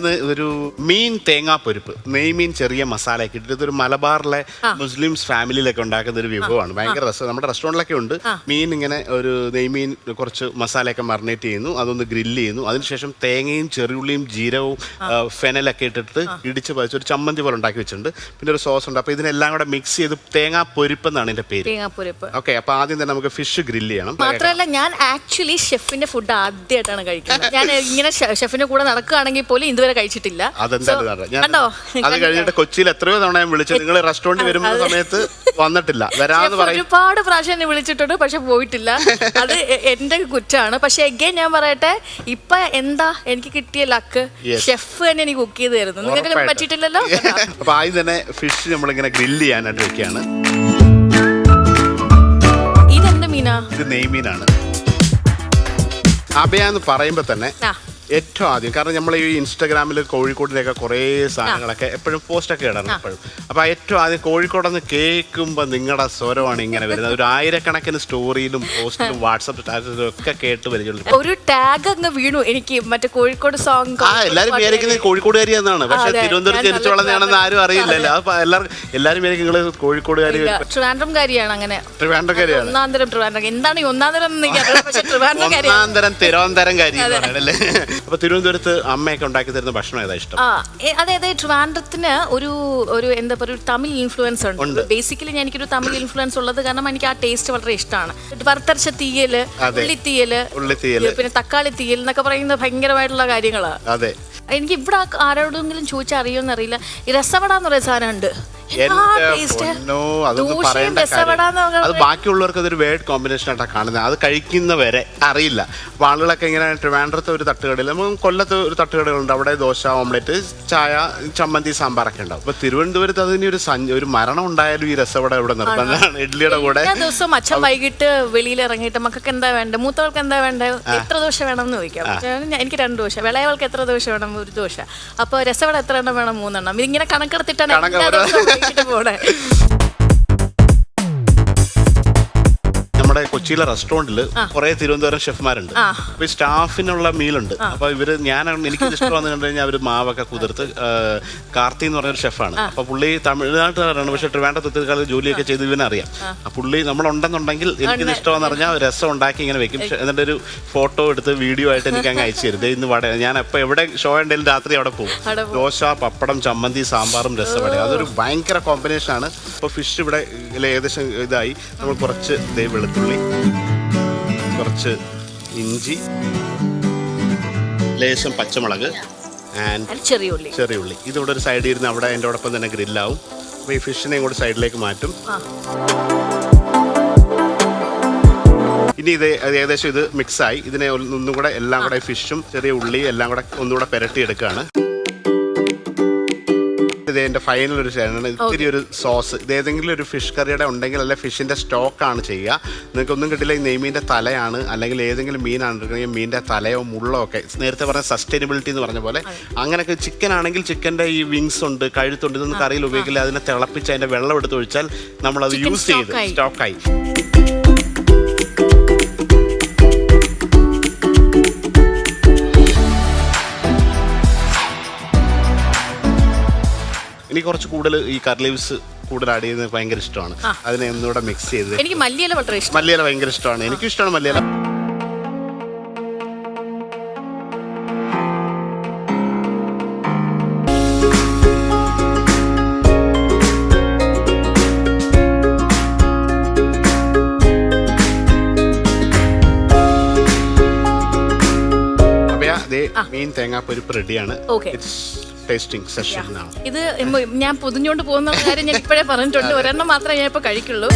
ഇന്ന് ഒരു മീൻ തേങ്ങാപ്പൊരിപ്പ് നെയ്മീൻ ചെറിയ മസാല ഒക്കെ ഇട്ടിട്ട് ഇതൊരു മലബാറിലെ മുസ്ലിംസ് ഫാമിലിയിലൊക്കെ ഉണ്ടാക്കുന്ന ഒരു വിഭവമാണ്. ഭയങ്കര രസം നമ്മുടെ റെസ്റ്റോറന്റിലൊക്കെ ഉണ്ട്. മീൻ ഇങ്ങനെ ഒരു നെയ്മീൻ കുറച്ച് മസാലയൊക്കെ മറിനേറ്റ് ചെയ്യുന്നു. അതൊന്ന് ഗ്രില്ല് ചെയ്യുന്നു. അതിനുശേഷം തേങ്ങയും ചെറിയുള്ളിയും ജീരവും ഫെനലൊക്കെ ഇട്ടിട്ട് ഇടിച്ച് പതിച്ച് ഒരു ചമ്മന്തി പോലെ ഉണ്ടാക്കി വെച്ചിട്ടുണ്ട്. പിന്നെ ഒരു സോസ് ഉണ്ട്. അപ്പോൾ ഇതിനെല്ലാം കൂടെ മിക്സ് ചെയ്ത് തേങ്ങാ പൊരിപ്പ് എന്നാണ് എന്റെ പേര്. ഓക്കെ അപ്പോൾ ആദ്യം തന്നെ നമുക്ക് ഫിഷ് ഗ്രില്ല് ചെയ്യണം. മാത്രമല്ല ഞാൻ ആക്ച്വലി ഷെഫിന്റെ ഫുഡ് ആദ്യമായിട്ടാണ് കഴിക്കുന്നത്. ഞാൻ ഇങ്ങനെ ഷെഫിന്റെ ഷെഫിന്റെ കൂടെ നടക്കുകയാണെങ്കിൽ പോലും ഇതുവരെ കഴിച്ചിട്ടില്ല. ഇതാണ്. ഞാൻ കണ്ടോ? അത് കഴിഞ്ഞിട്ട് കൊച്ചിയിൽ എത്രയോ തവണ ഞാൻ വിളിച്ചു നിങ്ങൾ റെസ്റ്റോറന്റ് വരുന്ന സമയത്ത് വന്നിട്ടില്ല. വരാന്ന് പറയും. ഒരുപാട് പ്രാവശ്യം എന്നെ വിളിച്ചിട്ടുണ്ട് പക്ഷെ പോയിട്ടില്ല. അത് എന്റെ കുറ്റാണ്. പക്ഷെ എഗൈൻ ഞാൻ പറയട്ടെ ഇപ്പൊ എന്താ എനിക്ക് കിട്ടിയ ലക്ക് ഷെഫ് തന്നെ എനിക്ക് കുക്ക് ചെയ്ത് തരുന്നു. നിങ്ങൾക്ക് പറ്റിയിട്ടില്ലല്ലോ? അപ്പൊ ആദ്യം തന്നെ ഫിഷ് നമ്മളിങ്ങനെ ഗ്രില്ല് ചെയ്യാനായിട്ട് വെക്കുകയാണ്. ഇതെന്ത് മീനാ? ഇത് നെയ്മീനാണ്. അഭയ പറയുമ്പോ തന്നെ ഏറ്റവും ആദ്യം. കാരണം നമ്മൾ ഈ ഇൻസ്റ്റാഗ്രാമിൽ കോഴിക്കോടിന്റെയൊക്കെ കുറേ സാധനങ്ങളൊക്കെ എപ്പോഴും പോസ്റ്റൊക്കെ ഇടണം എപ്പോഴും. അപ്പോൾ ഏറ്റവും ആദ്യം കോഴിക്കോടെന്ന് കേൾക്കുമ്പോൾ നിങ്ങളുടെ സ്വരമാണ് ഇങ്ങനെ വരുന്നത്. ഒരു ആയിരക്കണക്കിന് സ്റ്റോറിയിലും പോസ്റ്റിലും വാട്സപ്പ് സ്റ്റാറ്റസിലും ഒക്കെ കേട്ട് പരിചയമുണ്ട് ഒരു ടാഗ് അങ്ങ് വീണു എനിക്ക് മറ്റേ കോഴിക്കോട് സോങ് ആ എല്ലാവരും വിചാരിക്കുന്നത് കോഴിക്കോടുകാരി എന്നാണ്. പക്ഷേ തിരുവനന്തപുരം തിരുവനന്തപുരത്ത് ഞാൻ ജനിച്ചു നല്ല ആരും അറിയില്ലല്ലോ. അപ്പൊ എല്ലാവരും എല്ലാവരും വിചാരിക്കും നിങ്ങൾ കോഴിക്കോടുകാരി ട്രിവാൻഡ്രംകാരിയാണ് അങ്ങനെ. ട്രിവാൻഡ്രംകാരിയാണ്. ഒന്നാന്തരം തരം ട്രിവാൻഡ്രം. എന്താണ് ഈ ഒന്നാന്തരം തരം എന്ന് എനിക്കറിയില്ല പക്ഷെ ട്രിവാൻഡ്രംകാരിയാണ്. ഒന്നാം തരം തിരുവനന്തരം കാര്യം അല്ലേ അപ്പൊ തിരുവനന്തപുരത്ത് അമ്മയൊക്കെ ഉണ്ടാക്കി തരുന്ന ഭക്ഷണം ഏതാ ഇഷ്ടം? ആ എ- അതായത് ട്രിവാൻഡ്രത്തിന് ഒരു ഒരു എന്താ പറയുക ഒരു തമിഴ് ഇൻഫ്ലുവൻസ് ഉണ്ട്. ബേസിക്കലി ഞാൻ എനിക്കൊരു തമിഴ് ഇൻഫ്ലുവൻസ് ഉള്ളത് കാരണം എനിക്ക് ആ ടേസ്റ്റ് വളരെ ഇഷ്ടമാണ്. വറുത്തരച്ച തീയൽ അതെ. ഉള്ളിത്തീയൽ ഉള്ളിത്തീയൽ. പിന്നെ തക്കാളി തീയൽ എന്നൊക്കെ പറയുന്നത് ഭയങ്കരമായിട്ടുള്ള കാര്യങ്ങളാണ് അതെ. എനിക്ക് ഇവിടെ ആ- ആരോടെങ്കിലും ചോദിച്ചാൽ അറിയുമെന്ന് അറിയില്ല ഈ രസവട എന്ന് പറയുന്ന സാധനം ഉണ്ട്. അതൊന്നും പറയേണ്ട അത് ബാക്കിയുള്ളവർക്ക് അതൊരു വേർഡ് കോമ്പിനേഷൻ ആയിട്ടാണ് കാണുന്നത്. അത് കഴിക്കുന്നവരെ അറിയില്ല. വാളുകളൊക്കെ ആളുകളൊക്കെ ഇങ്ങനെ ട്രിവാൻഡ്രത്തെ ഒരു തട്ടുകടയിൽ നമുക്ക് കൊല്ലത്ത് ഒരു തട്ടുകടകളുണ്ട്. അവിടെ ദോശ ഓംലെറ്റ് ചായ ചമ്മന്തി സാമ്പാറൊക്കെ ഉണ്ടാവും. അപ്പൊ തിരുവനന്തപുരത്ത് അതിന് ഒരു ഒരു മരണം ഉണ്ടായാലും ഈ രസവട ഇവിടെ നിർബന്ധമാണ്. ഇഡ്ഡലിയുടെ കൂടെ. ദിവസം അച്ഛൻ വൈകിട്ട് വെളിയിൽ ഇറങ്ങിയിട്ട് മക്കൾക്ക് എന്താ വേണ്ടത് മൂത്തവർക്ക് എന്താ വേണ്ടത് എത്ര ദോശ വേണം എന്ന് ചോദിക്കാം എനിക്ക് രണ്ട് ദോശ. വിളയവൾക്ക് എത്ര ദോശ വേണം? ഒരു ദോശ. അപ്പൊ രസവട എത്ര എണ്ണം വേണം? മൂന്നെണ്ണം. ഇതിങ്ങനെ കണക്കെടുത്തിട്ടാണ് പോണേ. നമ്മുടെ കൊച്ചിയിലെ റെസ്റ്റോറന്റിൽ കുറെ തിരുവനന്തപുരം ഷെഫ്മാരുണ്ട്. അപ്പൊ ഈ സ്റ്റാഫിനുള്ള മീലുണ്ട്. അപ്പൊ ഇവർ ഞാൻ എനിക്ക് ഇഷ്ടം വന്നു കണ്ടു കഴിഞ്ഞാൽ അവർ മാവൊക്കെ കുതിർത്ത് കാർത്തി എന്ന് പറഞ്ഞൊരു ഷെഫാണ്. അപ്പൊ പുള്ളി തമിഴ്നാട്ടുകാരാണ് പക്ഷെ ട്രിവാൻഡ്രത്തിൽ കാലത്ത് ജോലിയൊക്കെ ചെയ്ത് ഇവനെ അറിയാം ആ പുള്ളി നമ്മളുണ്ടെന്നുണ്ടെങ്കിൽ എനിക്കിത് ഇഷ്ടമെന്ന് പറഞ്ഞാൽ രസം ഉണ്ടാക്കി ഇങ്ങനെ വെക്കും. എന്നിട്ട് ഒരു ഫോട്ടോ എടുത്ത് വീഡിയോ ആയിട്ട് എനിക്ക് അങ്ങ് അയച്ചു തരും. ഇന്ന് വട ഞാൻ അപ്പൊ എവിടെ ഷോ ഉണ്ടെങ്കിലും രാത്രി അവിടെ പോകും. ദോശ പപ്പടം ചമ്മന്തി സാമ്പാറും രസവട അതൊരു ഭയങ്കര കോമ്പിനേഷൻ ആണ് അപ്പോൾ ഫിഷ് ഇവിടെ ഏകദേശം ഇതായി. നമ്മൾ കുറച്ച് ദേ വെളുത്തുള്ളി കുറച്ച് ഇഞ്ചി ലേശം പച്ചമുളക് ആൻഡ് ചെറിയ ഉള്ളി. ചെറിയ ഉള്ളി. ഇതിവിടെ ഒരു സൈഡിൽ ഇരുന്ന് അവിടെ എന്റെ ഒപ്പം തന്നെ ഗ്രില്ലാവും അപ്പോൾ ഈ ഫിഷിനെ കൂടെ സൈഡിലേക്ക് മാറ്റും. ഇനി ഇത് ഏകദേശം ഇത് മിക്സായി ഇതിനെ ഒന്ന് കൂടെ എല്ലാം കൂടെ ഫിഷും ചെറിയ ഉള്ളി എല്ലാം കൂടെ ഒന്നുകൂടെ പെരട്ടി ഇത് എന്റെ ഫൈനൽ ഒരു ചേരാണ് ഇത്തിരി ഒരു സോസ് ഇത് ഏതെങ്കിലും ഒരു ഫിഷ് കറിയുടെ ഉണ്ടെങ്കിൽ അല്ലെ ഫിഷിന്റെ ആണ് ചെയ്യുക. നിങ്ങൾക്ക് ഒന്നും കിട്ടില്ല ഈ നെയ്മീന്റെ തലയാണ് അല്ലെങ്കിൽ ഏതെങ്കിലും മീനാണ് എടുക്കണമെങ്കിൽ മീനിന്റെ തലയോ മുള്ളോ ഒക്കെ. നേരത്തെ പറഞ്ഞ സസ്റ്റൈനബിലിറ്റി എന്ന് പറഞ്ഞ പോലെ. അങ്ങനെയൊക്കെ ചിക്കൻ ആണെങ്കിൽ ചിക്കന്റെ ഈ വിങ്സ് ഉണ്ട് കഴുത്തുണ്ട് ഇതൊന്നും കറിയിൽ ഉപയോഗിക്കില്ല. അതിനെ തിളപ്പിച്ച് അതിന്റെ വെള്ളം എടുത്ത് ഒഴിച്ചാൽ നമ്മളത് അത് യൂസ് ചെയ്ത് സ്റ്റോക്കായി എനിക്ക് കുറച്ച് കൂടുതൽ ഈ കറി ലീവ്സ് കൂടുതൽ ആഡ് ചെയ്യുന്നത് ഭയങ്കര ഇഷ്ടമാണ്. അതിനെ ഒന്നുകൂടെ മിക്സ് ചെയ്ത് എനിക്ക് മല്ലിയില വളരെ ഇഷ്ടം. മല്ലിയില ഭയങ്കര ഇഷ്ടമാണ്. എനിക്കും ഇഷ്ടമാണ് മല്ലിയില. മീൻ തേങ്ങാപ്പൊരിപ്പ് റെഡിയാണ് Okay. ടേസ്റ്റിംഗ് സെഷൻ ഇത് ഞാൻ പൊതിഞ്ഞോണ്ട് പോകുന്ന കാര്യം ഞാൻ ഇപ്പോഴേ പറഞ്ഞിട്ടുണ്ട്. ഒരെണ്ണം മാത്രമേ ഞാൻ ഇപ്പൊ കഴിക്കുള്ളൂ.